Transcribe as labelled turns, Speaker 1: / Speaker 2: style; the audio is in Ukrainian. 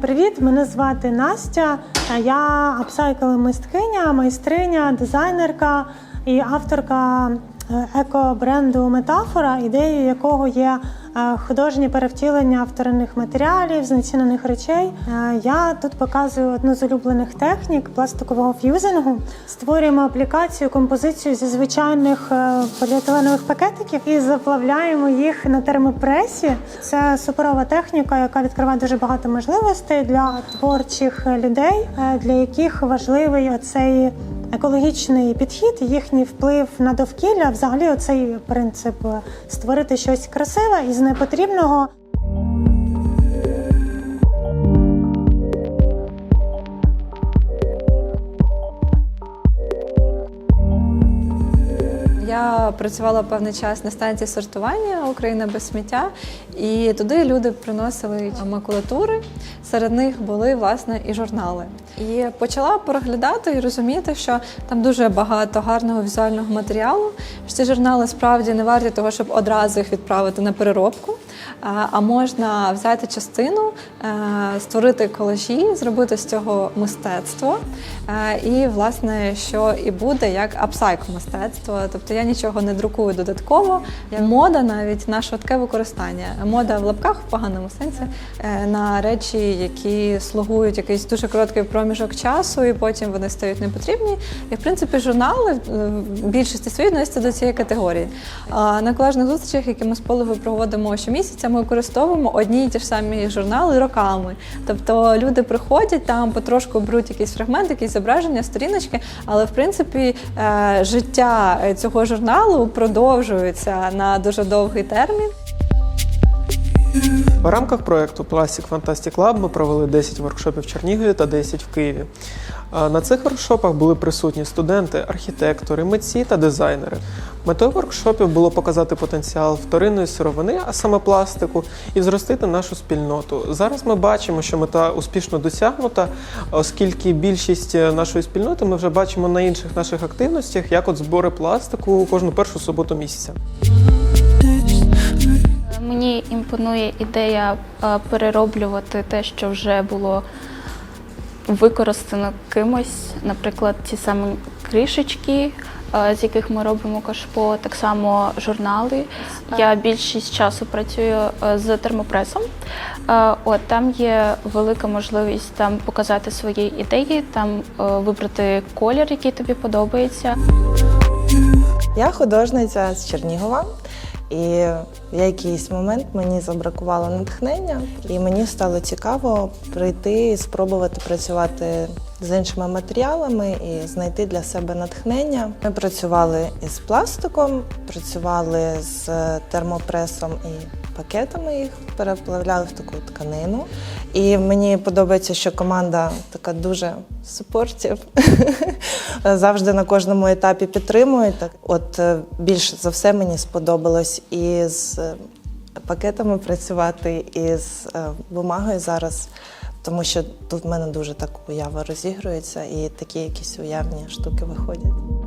Speaker 1: привіт! Мене звати Настя. Я апсайкл-мисткиня, майстриня, дизайнерка і авторка е, еко-бренду Метафора, ідеєю якого є е, художнє перевтілення вторинних матеріалів, знецінених речей. Е, Я тут показую одну з улюблених технік пластикового ф'юзингу. Створюємо аплікацію, композицію зі звичайних е, поліетиленових пакетиків і заплавляємо їх на термопресі. Це суперова техніка, яка відкриває дуже багато можливостей для творчих людей, для яких важливий оцей екологічний підхід, їхній вплив на довкілля. Взагалі, оцей принцип е, створити щось красиве із непотрібного.
Speaker 2: Я працювала певний час на станції сортування Україна без сміття, і туди люди приносили макулатури. Серед них були власне і журнали. І почала переглядати і розуміти, що там дуже багато гарного візуального матеріалу. що Ці журнали справді не варті того, щоб одразу їх відправити на переробку. А можна взяти частину, е, створити колажі, зробити з цього мистецтво. Е, І, власне, що і буде як апсайкл мистецтво. Тобто я нічого не друкую додатково. Я мода навіть на швидке використання. Мода в лапках в поганому сенсі е, на речі, які слугують якийсь дуже короткий проміжок часу, і потім вони стають непотрібні. І в принципі журнали е, в більшості своїй відносяться до цієї категорії. На колажних зустрічах, які ми з Полигою проводимо щомісяця, ми використовуємо одні і ті ж самі журнали роками. Тобто люди приходять там, потрошку беруть якийсь фрагмент, якісь зображення, сторіночки, але в принципі е, життя цього журналу продовжується на дуже довгий термін.
Speaker 3: В рамках проекту Plastic Fantastic Lab ми провели 10 воркшопів в Чернігові та 10 в Києві. На цих воркшопах були присутні студенти, архітектори, митці та дизайнери. Метою воркшопів було показати потенціал вторинної сировини, а саме пластику, і зростити нашу спільноту. Зараз ми бачимо, що мета успішно досягнута, оскільки більшість нашої спільноти ми вже бачимо на інших наших активностях, як от збори пластику кожну першу суботу місяця.
Speaker 4: Мені імпонує ідея е, перероблювати те, що вже було використано кимось, наприклад, ті самі кришечки, е, з яких ми робимо кашпо, так само журнали. Я більшість часу працюю е, з термопресом. От там є велика можливість там показати свої ідеї, там вибрати колір, який тобі подобається.
Speaker 5: Я художниця з Чернігова, і в якийсь момент мені забракувало натхнення, і мені стало цікаво прийти і спробувати працювати з іншими матеріалами і знайти для себе натхнення. Ми працювали із пластиком, працювали з термопресом і пакетами їх переплавляли в таку тканину. І мені подобається, що команда така дуже супортів. Завжди на кожному етапі підтримують. Так, От е, більше за все мені сподобалось і з е, пакетами працювати, і з е, бумагою зараз. Тому що тут в мене дуже так уява розігрується і такі якісь уявні штуки виходять.